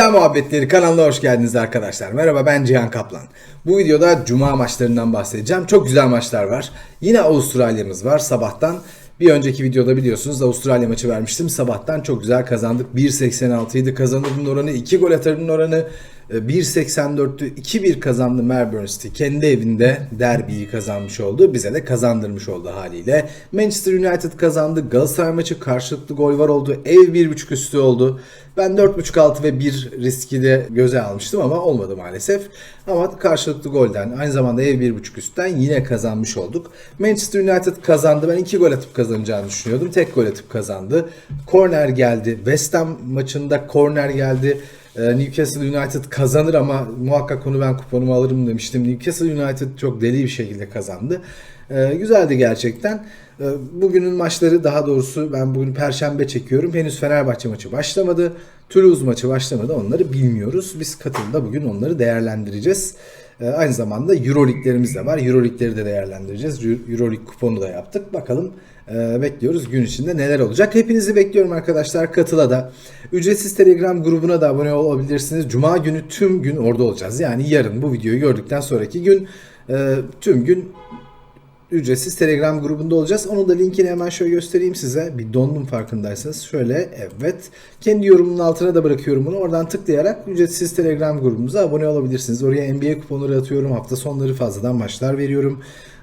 İddia Muhabbetleri kanalına hoş geldiniz arkadaşlar. Merhaba ben Cihan Kaplan. Bu videoda Cuma maçlarından bahsedeceğim. Çok güzel maçlar var. Yine Avustralya'mız var sabahtan. Bir önceki videoda biliyorsunuz Avustralya maçı vermiştim. Sabahtan çok güzel kazandık. 1.86 idi kazanırın oranı. 2 gol atarın oranı. E, 1.84'tü. 2-1 kazandı Melbourne. Kendi evinde derbiyi kazanmış oldu. Bize de kazandırmış oldu haliyle. Manchester United kazandı. Galatasaray maçı karşılıklı gol var oldu. Ev 1.5 üstü oldu. Ben 4.5 altı ve 1 riski de göze almıştım ama olmadı maalesef. Ama karşılıklı golden aynı zamanda ev 1.5 üstten yine kazanmış olduk. Manchester United kazandı. Ben 2 gol atıp kazanacağını düşünüyordum. Tek gol atıp kazandı. Korner geldi. West Ham maçında korner geldi. Ee, Newcastle United kazanır ama muhakkak onu ben kuponumu alırım demiştim. Newcastle United çok deli bir şekilde kazandı. Ee, güzeldi gerçekten. Ee, bugünün maçları daha doğrusu ben bugün perşembe çekiyorum. Henüz Fenerbahçe maçı başlamadı. Toulouse maçı başlamadı. Onları bilmiyoruz. Biz katılda bugün onları değerlendireceğiz. Aynı zamanda Euroleague'lerimiz de var. Euroleague'leri de değerlendireceğiz. Euroleague kuponu da yaptık. Bakalım e, bekliyoruz gün içinde neler olacak. Hepinizi bekliyorum arkadaşlar. Katıla da. Ücretsiz Telegram grubuna da abone olabilirsiniz. Cuma günü tüm gün orada olacağız. Yani yarın bu videoyu gördükten sonraki gün e, tüm gün ücretsiz Telegram grubunda olacağız. Onun da linkini hemen şöyle göstereyim size. Bir dondum farkındaysanız. Şöyle evet. Kendi yorumunun altına da bırakıyorum bunu. Oradan tıklayarak ücretsiz Telegram grubumuza abone olabilirsiniz. Oraya NBA kuponları atıyorum. Hafta sonları fazladan maçlar veriyorum.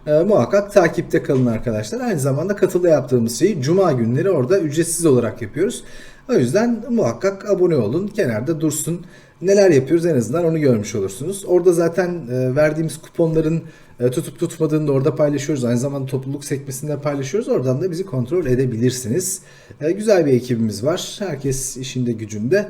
Ee, muhakkak takipte kalın arkadaşlar. Aynı zamanda katılı yaptığımız şeyi Cuma günleri orada ücretsiz olarak yapıyoruz. O yüzden muhakkak abone olun. Kenarda dursun. Neler yapıyoruz en azından onu görmüş olursunuz. Orada zaten e, verdiğimiz kuponların e, tutup tutmadığını da orada paylaşıyoruz. Aynı zamanda topluluk sekmesinde paylaşıyoruz. Oradan da bizi kontrol edebilirsiniz. E, güzel bir ekibimiz var. Herkes işinde gücünde.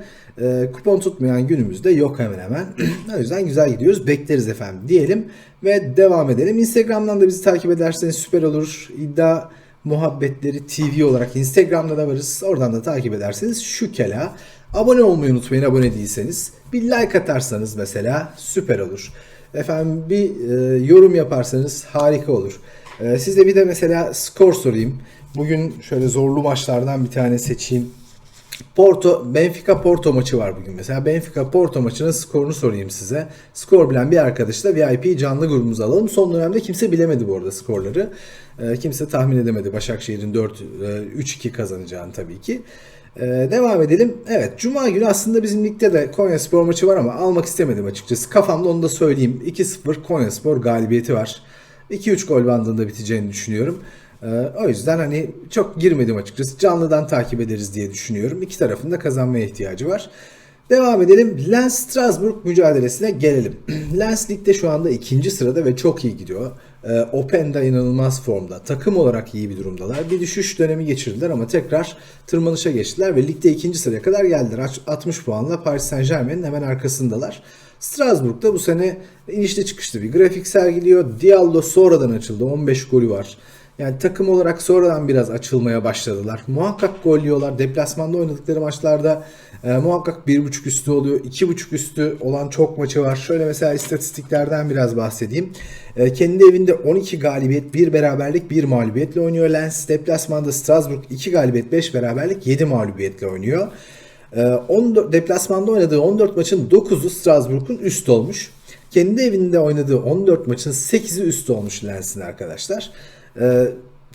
Kupon tutmayan günümüzde yok hemen hemen. o yüzden güzel gidiyoruz. Bekleriz efendim diyelim ve devam edelim. Instagram'dan da bizi takip ederseniz süper olur. İddia muhabbetleri TV olarak Instagram'da da varız. Oradan da takip ederseniz şu kela. Abone olmayı unutmayın abone değilseniz. Bir like atarsanız mesela süper olur. Efendim bir e, yorum yaparsanız harika olur. E, size bir de mesela skor sorayım. Bugün şöyle zorlu maçlardan bir tane seçeyim. Porto, Benfica Porto maçı var bugün mesela. Benfica Porto maçının skorunu sorayım size. Skor bilen bir arkadaşla VIP canlı grubumuza alalım. Son dönemde kimse bilemedi bu arada skorları. E, kimse tahmin edemedi Başakşehir'in 4 e, 3-2 kazanacağını tabii ki. E, devam edelim. Evet Cuma günü aslında bizim ligde de Konya Spor maçı var ama almak istemedim açıkçası. Kafamda onu da söyleyeyim. 2-0 Konya Spor galibiyeti var. 2-3 gol bandında biteceğini düşünüyorum. Ee, o yüzden hani çok girmedim açıkçası. Canlıdan takip ederiz diye düşünüyorum. İki tarafın da kazanmaya ihtiyacı var. Devam edelim. Lens Strasbourg mücadelesine gelelim. Lens ligde şu anda ikinci sırada ve çok iyi gidiyor. Ee, Open'da inanılmaz formda. Takım olarak iyi bir durumdalar. Bir düşüş dönemi geçirdiler ama tekrar tırmanışa geçtiler ve ligde ikinci sıraya kadar geldiler. 60 puanla Paris Saint Germain'in hemen arkasındalar. Strasbourg'da bu sene inişli çıkışlı bir grafik sergiliyor. Diallo sonradan açıldı. 15 golü var. Yani takım olarak sonradan biraz açılmaya başladılar. Muhakkak gol yiyorlar. Deplasmanda oynadıkları maçlarda e, muhakkak 1.5 üstü oluyor. 2.5 üstü olan çok maçı var. Şöyle mesela istatistiklerden biraz bahsedeyim. E, kendi evinde 12 galibiyet, 1 beraberlik, 1 mağlubiyetle oynuyor Lens. Deplasmanda Strasbourg 2 galibiyet, 5 beraberlik, 7 mağlubiyetle oynuyor. E, 14, deplasmanda oynadığı 14 maçın 9'u Strasbourg'un üst olmuş. Kendi evinde oynadığı 14 maçın 8'i üst olmuş Lens'in arkadaşlar. Ee,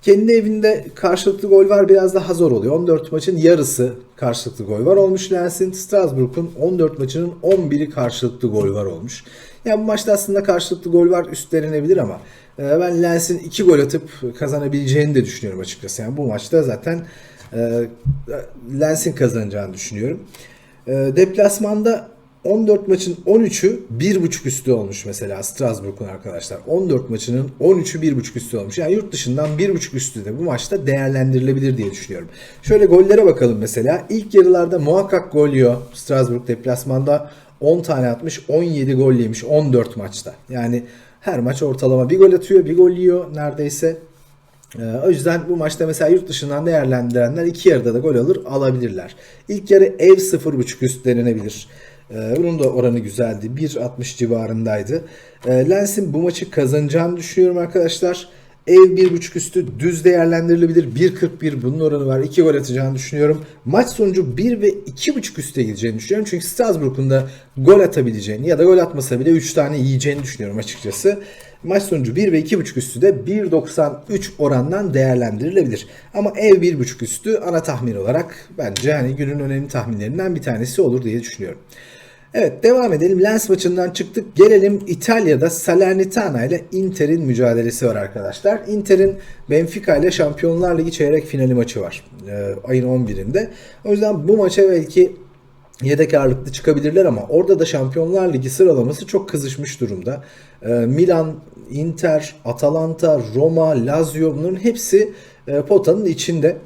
kendi evinde karşılıklı gol var biraz daha zor oluyor. 14 maçın yarısı karşılıklı gol var olmuş Lens'in. Strasbourg'un 14 maçının 11'i karşılıklı gol var olmuş. Yani bu maçta aslında karşılıklı gol var üstlenilebilir ama e, ben Lens'in 2 gol atıp kazanabileceğini de düşünüyorum açıkçası. Yani bu maçta zaten e, Lens'in kazanacağını düşünüyorum. E, deplasmanda 14 maçın 13'ü 1.5 üstü olmuş mesela Strasbourg'un arkadaşlar. 14 maçının 13'ü 1.5 üstü olmuş. Yani yurt dışından 1.5 üstü de bu maçta değerlendirilebilir diye düşünüyorum. Şöyle gollere bakalım mesela. İlk yarılarda muhakkak gol yiyor. Strasbourg deplasmanda 10 tane atmış, 17 gol yemiş 14 maçta. Yani her maç ortalama bir gol atıyor, bir gol yiyor neredeyse. Ee, o yüzden bu maçta mesela yurt dışından değerlendirenler iki yarıda da gol alır alabilirler. İlk yarı ev 0.5 üst denenebilir. Ee, bunun da oranı güzeldi. 1.60 civarındaydı. Ee, Lens'in bu maçı kazanacağını düşünüyorum arkadaşlar. Ev 1.5 üstü düz değerlendirilebilir. 1.41 bunun oranı var. 2 gol atacağını düşünüyorum. Maç sonucu 1 ve 2.5 üste gideceğini düşünüyorum. Çünkü Strasbourg'un da gol atabileceğini ya da gol atmasa bile 3 tane yiyeceğini düşünüyorum açıkçası. Maç sonucu 1 ve 2.5 üstü de 1.93 orandan değerlendirilebilir. Ama ev 1.5 üstü ana tahmin olarak bence hani günün önemli tahminlerinden bir tanesi olur diye düşünüyorum. Evet devam edelim. Lens maçından çıktık. Gelelim İtalya'da Salernitana ile Inter'in mücadelesi var arkadaşlar. Inter'in Benfica ile Şampiyonlar Ligi çeyrek finali maçı var. Ee, ayın 11'inde. O yüzden bu maça belki yedek ağırlıklı çıkabilirler ama orada da Şampiyonlar Ligi sıralaması çok kızışmış durumda. Ee, Milan, Inter, Atalanta, Roma, Lazio bunların hepsi e, potanın içinde.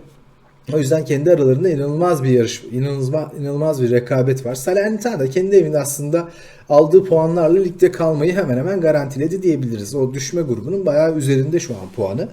O yüzden kendi aralarında inanılmaz bir yarış, inanılmaz, inanılmaz bir rekabet var. Salernitana da kendi evinde aslında aldığı puanlarla ligde kalmayı hemen hemen garantiledi diyebiliriz. O düşme grubunun bayağı üzerinde şu an puanı.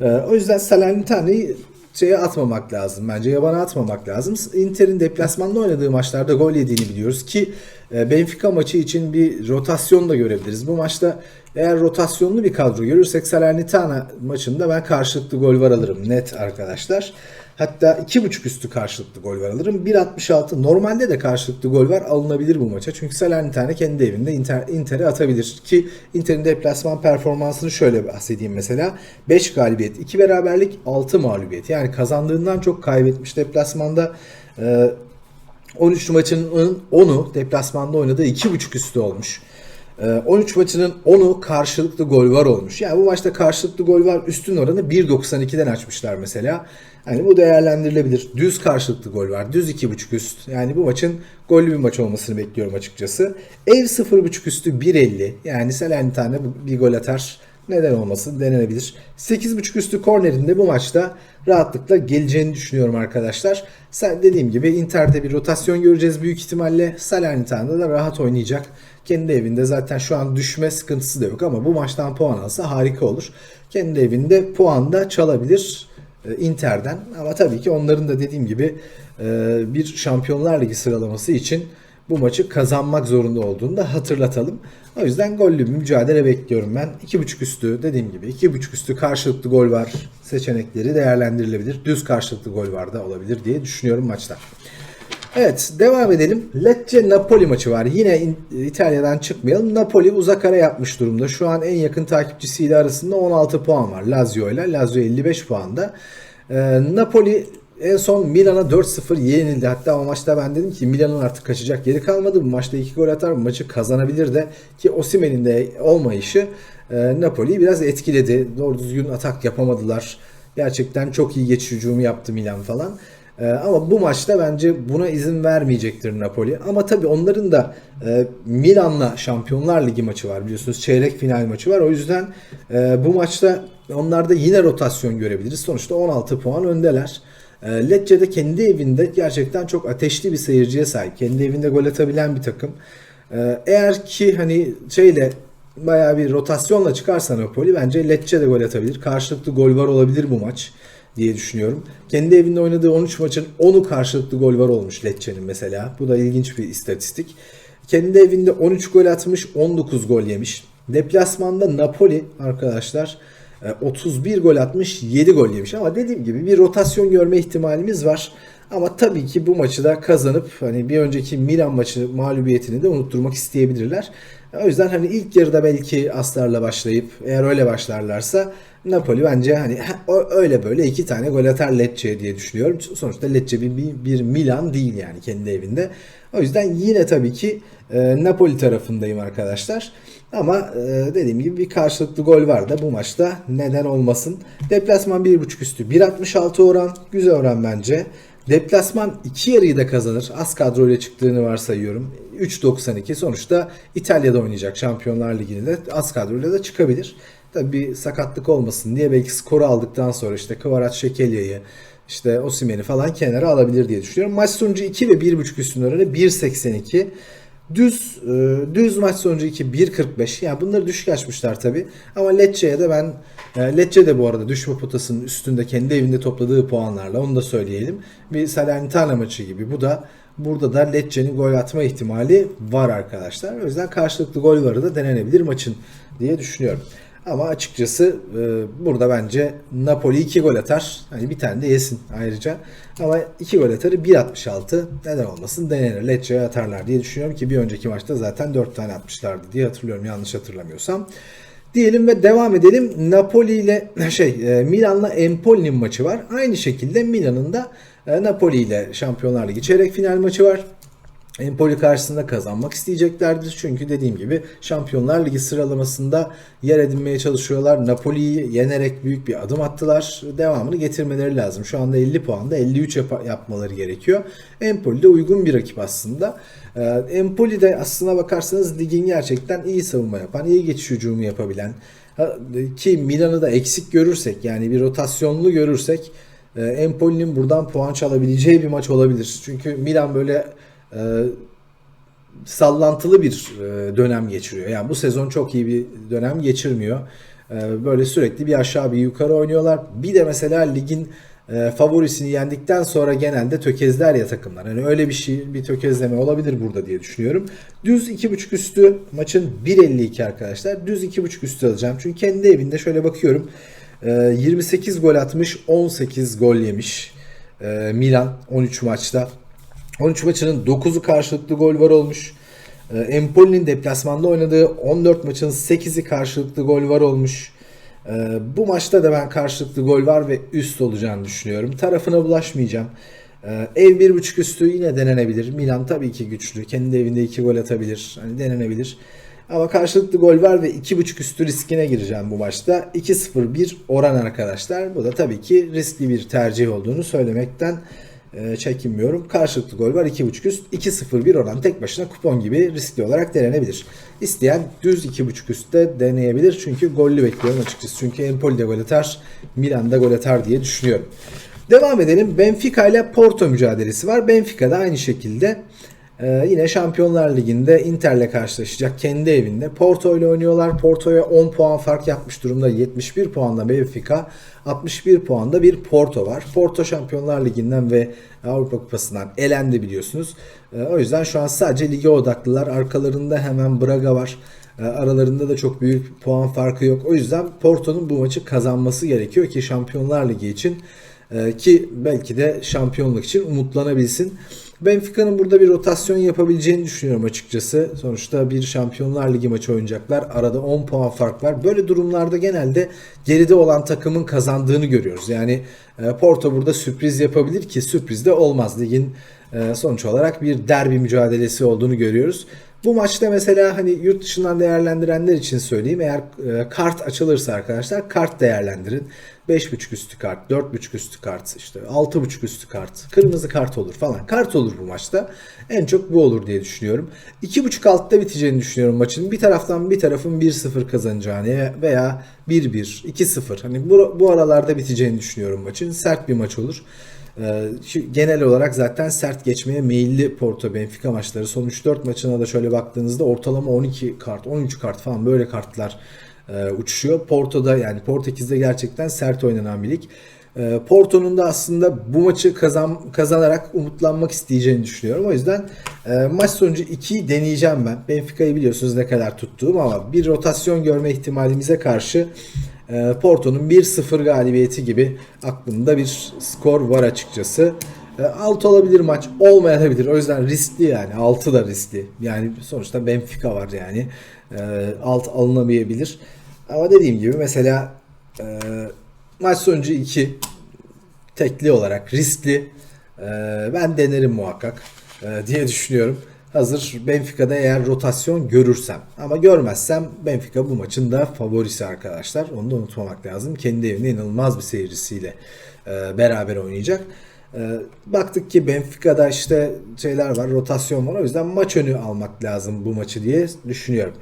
Ee, o yüzden Salernitana'yı şeye atmamak lazım. Bence yabana atmamak lazım. Inter'in deplasmanda oynadığı maçlarda gol yediğini biliyoruz ki e, Benfica maçı için bir rotasyon da görebiliriz. Bu maçta eğer rotasyonlu bir kadro görürsek Salernitana maçında ben karşılıklı gol var alırım net arkadaşlar. Hatta 2.5 üstü karşılıklı gol var alırım. 1.66 normalde de karşılıklı gol var alınabilir bu maça. Çünkü Salernitana kendi evinde Inter, Inter'e atabilir. Ki Inter'in deplasman performansını şöyle bahsedeyim mesela. 5 galibiyet, 2 beraberlik, 6 mağlubiyet. Yani kazandığından çok kaybetmiş deplasmanda. Ee, 13 maçının 10'u deplasmanda oynadığı 2.5 üstü olmuş. 13 maçının 10'u karşılıklı gol var olmuş. Yani bu maçta karşılıklı gol var üstün oranı 1.92'den açmışlar mesela. Yani bu değerlendirilebilir. Düz karşılıklı gol var. Düz 2.5 üst. Yani bu maçın gollü bir maç olmasını bekliyorum açıkçası. Ev 0.5 üstü 1.50. Yani Salernitana bir gol atar. Neden olmasın denenebilir. 8.5 üstü kornerinde bu maçta rahatlıkla geleceğini düşünüyorum arkadaşlar. Sen dediğim gibi Inter'de bir rotasyon göreceğiz büyük ihtimalle. Salernitana'da da rahat oynayacak. Kendi evinde zaten şu an düşme sıkıntısı da yok ama bu maçtan puan alsa harika olur. Kendi evinde puan da çalabilir e, Inter'den. Ama tabii ki onların da dediğim gibi e, bir Şampiyonlar Ligi sıralaması için bu maçı kazanmak zorunda olduğunu da hatırlatalım. O yüzden gollü bir mücadele bekliyorum ben. 2.5 üstü dediğim gibi 2.5 üstü karşılıklı gol var seçenekleri değerlendirilebilir. Düz karşılıklı gol var da olabilir diye düşünüyorum maçta. Evet devam edelim. Lecce Napoli maçı var. Yine İtalya'dan çıkmayalım. Napoli uzak ara yapmış durumda. Şu an en yakın takipçisiyle arasında 16 puan var Lazio ile. Lazio 55 puanda. Ee, Napoli en son Milan'a 4-0 yenildi. Hatta o maçta ben dedim ki Milan'ın artık kaçacak yeri kalmadı. Bu maçta 2 gol atar maçı kazanabilir de ki Osimhen'in de olmayışı e, Napoli'yi biraz etkiledi. Doğru düzgün atak yapamadılar. Gerçekten çok iyi geçiş hücumu yaptı Milan falan. Ee, ama bu maçta bence buna izin vermeyecektir Napoli. Ama tabii onların da e, Milan'la Şampiyonlar Ligi maçı var biliyorsunuz. Çeyrek final maçı var. O yüzden e, bu maçta onlarda yine rotasyon görebiliriz. Sonuçta 16 puan öndeler. E, Lecce de kendi evinde gerçekten çok ateşli bir seyirciye sahip. Kendi evinde gol atabilen bir takım. E, eğer ki hani şeyle bayağı bir rotasyonla çıkarsa Napoli bence Lecce de gol atabilir. Karşılıklı gol var olabilir bu maç diye düşünüyorum. Kendi evinde oynadığı 13 maçın 10'u karşılıklı gol var olmuş Lecce'nin mesela. Bu da ilginç bir istatistik. Kendi evinde 13 gol atmış, 19 gol yemiş. Deplasmanda Napoli arkadaşlar 31 e, gol atmış, 7 gol yemiş. Ama dediğim gibi bir rotasyon görme ihtimalimiz var. Ama tabii ki bu maçı da kazanıp hani bir önceki Milan maçı mağlubiyetini de unutturmak isteyebilirler. O yüzden hani ilk yarıda belki aslarla başlayıp eğer öyle başlarlarsa Napoli bence hani öyle böyle iki tane gol atar Lecce diye düşünüyorum. Sonuçta Lecce bir, bir, bir Milan değil yani kendi evinde. O yüzden yine tabii ki e, Napoli tarafındayım arkadaşlar. Ama e, dediğim gibi bir karşılıklı gol var da bu maçta neden olmasın. Deplasman 1.5 üstü 1.66 oran. Güzel oran bence. Deplasman iki yarıyı da kazanır. Az kadroyla çıktığını varsayıyorum. 3.92 sonuçta İtalya'da oynayacak Şampiyonlar Ligi'nde de az kadroyla da çıkabilir. Tabii bir sakatlık olmasın diye belki skoru aldıktan sonra işte Kvarat Şekelya'yı işte Osimhen'i falan kenara alabilir diye düşünüyorum. Maç sonucu 2 ve 1.5 üstün oranı 1.82. Düz e, düz maç sonucu 2 1.45. Yani bunları düşük açmışlar tabi. Ama Lecce'ye de ben e, Lecce de bu arada düşme potasının üstünde kendi evinde topladığı puanlarla onu da söyleyelim. Bir Salernitana maçı gibi. Bu da burada da Lecce'nin gol atma ihtimali var arkadaşlar. O yüzden karşılıklı gol varı da denenebilir maçın diye düşünüyorum. Ama açıkçası e, burada bence Napoli 2 gol atar. Hani bir tane de yesin ayrıca. Ama 2 gol atarı 1.66 neden olmasın denenir. Lecce'ye atarlar diye düşünüyorum ki bir önceki maçta zaten 4 tane atmışlardı diye hatırlıyorum yanlış hatırlamıyorsam. Diyelim ve devam edelim. Napoli ile şey e, Milan'la Empoli'nin maçı var. Aynı şekilde Milan'ın da e, Napoli ile Şampiyonlar Ligi çeyrek final maçı var. Empoli karşısında kazanmak isteyeceklerdir. Çünkü dediğim gibi Şampiyonlar Ligi sıralamasında yer edinmeye çalışıyorlar. Napoli'yi yenerek büyük bir adım attılar. Devamını getirmeleri lazım. Şu anda 50 puanda 53 yap- yapmaları gerekiyor. Empoli de uygun bir rakip aslında. Ee, Empoli de aslına bakarsanız ligin gerçekten iyi savunma yapan, iyi geçiş hücumu yapabilen ki Milan'ı da eksik görürsek yani bir rotasyonlu görürsek e, Empoli'nin buradan puan çalabileceği bir maç olabilir. Çünkü Milan böyle e, sallantılı bir e, dönem geçiriyor. Yani bu sezon çok iyi bir dönem geçirmiyor. E, böyle sürekli bir aşağı bir yukarı oynuyorlar. Bir de mesela ligin e, favorisini yendikten sonra genelde tökezler ya takımlar. Yani öyle bir şey bir tökezleme olabilir burada diye düşünüyorum. Düz 2.5 üstü maçın 1.52 arkadaşlar. Düz 2.5 üstü alacağım. Çünkü kendi evinde şöyle bakıyorum. E, 28 gol atmış, 18 gol yemiş. E, Milan 13 maçta. 13 maçının 9'u karşılıklı gol var olmuş. Ee, Empoli'nin deplasmanda oynadığı 14 maçın 8'i karşılıklı gol var olmuş. Ee, Bu maçta da ben karşılıklı gol var ve üst olacağını düşünüyorum. Tarafına bulaşmayacağım. Ee, Ev 1.5 üstü yine denenebilir. Milan tabii ki güçlü. Kendi evinde 2 gol atabilir. Hani denenebilir. Ama karşılıklı gol var ve 2.5 üstü riskine gireceğim bu maçta. 2-0-1 oran arkadaşlar. Bu da tabii ki riskli bir tercih olduğunu söylemekten e, çekinmiyorum. Karşılıklı gol var 2.5 üst. 2-0-1 oran tek başına kupon gibi riskli olarak denenebilir. İsteyen düz 2.5 üstte deneyebilir. Çünkü gollü bekliyorum açıkçası. Çünkü Empoli de gol atar, Milan da gol atar diye düşünüyorum. Devam edelim. Benfica ile Porto mücadelesi var. Benfica da aynı şekilde ee, yine Şampiyonlar Ligi'nde Inter'le karşılaşacak kendi evinde. Porto ile oynuyorlar. Porto'ya 10 puan fark yapmış durumda. 71 puanla Benfica, 61 puanda bir Porto var. Porto Şampiyonlar Ligi'nden ve Avrupa Kupası'ndan elendi biliyorsunuz. Ee, o yüzden şu an sadece lige odaklılar. Arkalarında hemen Braga var. Ee, Aralarında da çok büyük puan farkı yok. O yüzden Porto'nun bu maçı kazanması gerekiyor ki Şampiyonlar Ligi için e, ki belki de şampiyonluk için umutlanabilsin. Benfica'nın burada bir rotasyon yapabileceğini düşünüyorum açıkçası. Sonuçta bir Şampiyonlar Ligi maçı oynayacaklar. Arada 10 puan fark var. Böyle durumlarda genelde geride olan takımın kazandığını görüyoruz. Yani e, Porto burada sürpriz yapabilir ki sürpriz de olmaz. Ligin e, sonuç olarak bir derbi mücadelesi olduğunu görüyoruz. Bu maçta mesela hani yurt dışından değerlendirenler için söyleyeyim. Eğer e, kart açılırsa arkadaşlar kart değerlendirin. 5.5 üstü kart, 4.5 üstü kart, işte 6.5 üstü kart, kırmızı kart olur falan. Kart olur bu maçta. En çok bu olur diye düşünüyorum. 2.5 altta biteceğini düşünüyorum maçın. Bir taraftan bir tarafın 1-0 kazanacağını veya 1-1, 2-0. Hani bu, bu aralarda biteceğini düşünüyorum maçın. Sert bir maç olur. Ee, genel olarak zaten sert geçmeye meyilli Porto Benfica maçları. Son 3-4 maçına da şöyle baktığınızda ortalama 12 kart, 13 kart falan böyle kartlar e, uçuşuyor. Porto'da yani Portekiz'de gerçekten sert oynanan bir lig. E, Porto'nun da aslında bu maçı kazan kazanarak umutlanmak isteyeceğini düşünüyorum. O yüzden e, maç sonucu 2'yi deneyeceğim ben. Benfica'yı biliyorsunuz ne kadar tuttuğum ama bir rotasyon görme ihtimalimize karşı e, Porto'nun 1-0 galibiyeti gibi aklımda bir skor var açıkçası. E, Alt olabilir maç, olmayabilir. O yüzden riskli yani. Altı da riskli. Yani sonuçta Benfica var yani. E, Alt alınamayabilir. Ama dediğim gibi mesela e, maç sonucu 2 tekli olarak riskli. E, ben denerim muhakkak e, diye düşünüyorum. Hazır Benfica'da eğer rotasyon görürsem. Ama görmezsem Benfica bu maçın da favorisi arkadaşlar. Onu da unutmamak lazım. Kendi evinde inanılmaz bir seyircisiyle e, beraber oynayacak. E, baktık ki Benfica'da işte şeyler var, rotasyon var. O yüzden maç önü almak lazım bu maçı diye düşünüyorum.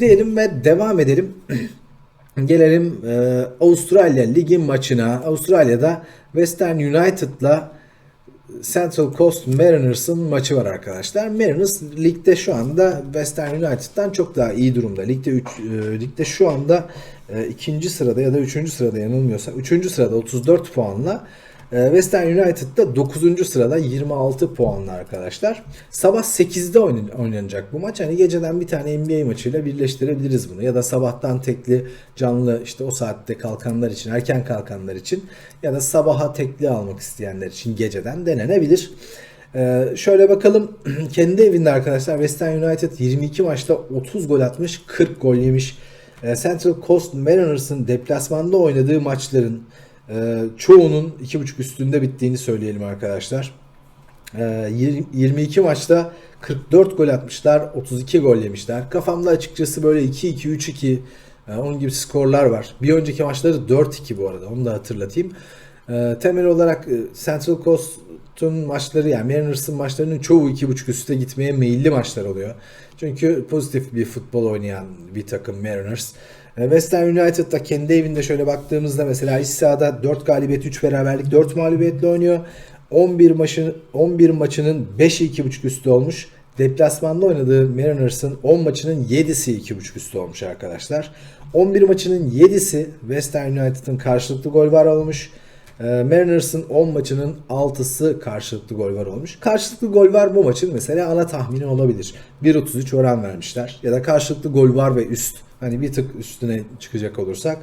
Diyelim ve devam edelim. Gelelim e, Avustralya Ligi maçına. Avustralya'da Western United'la Central Coast Mariners'ın maçı var arkadaşlar. Mariners ligde şu anda Western United'dan çok daha iyi durumda. Ligde 3 ligde şu anda e, ikinci sırada ya da üçüncü sırada yanılmıyorsa üçüncü sırada 34 puanla Ee, West Ham United da 9. sırada 26 puanlı arkadaşlar. Sabah 8'de oynan- oynanacak bu maç. Hani geceden bir tane NBA maçıyla birleştirebiliriz bunu. Ya da sabahtan tekli canlı işte o saatte kalkanlar için, erken kalkanlar için ya da sabaha tekli almak isteyenler için geceden denenebilir. Ee, şöyle bakalım kendi evinde arkadaşlar West Ham United 22 maçta 30 gol atmış 40 gol yemiş. Ee, Central Coast Mariners'ın deplasmanda oynadığı maçların e, çoğunun 2.5 üstünde bittiğini söyleyelim arkadaşlar. Ee, yir- 22 maçta 44 gol atmışlar, 32 gol yemişler. Kafamda açıkçası böyle 2-2, 3-2 e, onun gibi skorlar var. Bir önceki maçları 4-2 bu arada onu da hatırlatayım. Ee, temel olarak e, Central Coast'un maçları yani Mariners'ın maçlarının çoğu 2.5 üste gitmeye meyilli maçlar oluyor. Çünkü pozitif bir futbol oynayan bir takım Mariners. Ee, West Ham United da kendi evinde şöyle baktığımızda mesela iç sahada 4 galibiyet 3 beraberlik 4 mağlubiyetle oynuyor. 11 maçın 11 maçının 5'i 2.5 üstü olmuş. Deplasmanda oynadığı Mariners'ın 10 maçının 7'si 2.5 üstü olmuş arkadaşlar. 11 maçının 7'si West Ham United'ın karşılıklı gol var olmuş. Ee, Mariners'ın 10 maçının 6'sı karşılıklı gol var olmuş. Karşılıklı gol var bu maçın mesela ana tahmini olabilir. 1.33 oran vermişler. Ya da karşılıklı gol var ve üst. Hani bir tık üstüne çıkacak olursak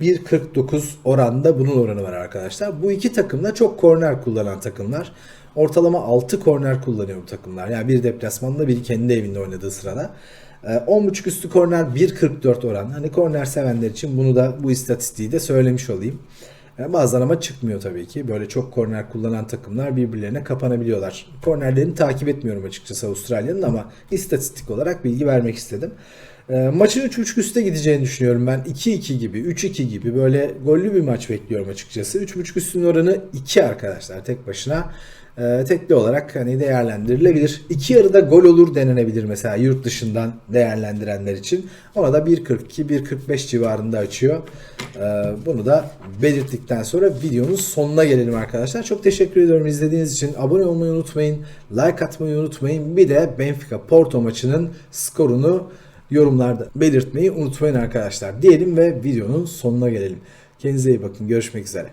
1.49 oranda bunun oranı var arkadaşlar. Bu iki takım da çok korner kullanan takımlar. Ortalama 6 korner kullanıyor bu takımlar. Yani bir deplasmanda biri kendi evinde oynadığı sırada. Ee, 10.5 üstü korner 1.44 oran. Hani korner sevenler için bunu da bu istatistiği de söylemiş olayım. Ee, Bazen ama çıkmıyor tabii ki. Böyle çok korner kullanan takımlar birbirlerine kapanabiliyorlar. Kornerlerini takip etmiyorum açıkçası Avustralya'nın ama istatistik olarak bilgi vermek istedim. Ee, maçın 3.5 üste gideceğini düşünüyorum ben. 2-2 gibi, 3-2 gibi böyle gollü bir maç bekliyorum açıkçası. 3.5 üstün oranı 2 arkadaşlar tek başına. Ee, tekli olarak hani değerlendirilebilir. İki yarıda gol olur denenebilir mesela yurt dışından değerlendirenler için. Ona da 1.42-1.45 civarında açıyor. Ee, bunu da belirttikten sonra videonun sonuna gelelim arkadaşlar. Çok teşekkür ediyorum izlediğiniz için. Abone olmayı unutmayın. Like atmayı unutmayın. Bir de Benfica Porto maçının skorunu yorumlarda belirtmeyi unutmayın arkadaşlar. Diyelim ve videonun sonuna gelelim. Kendinize iyi bakın. Görüşmek üzere.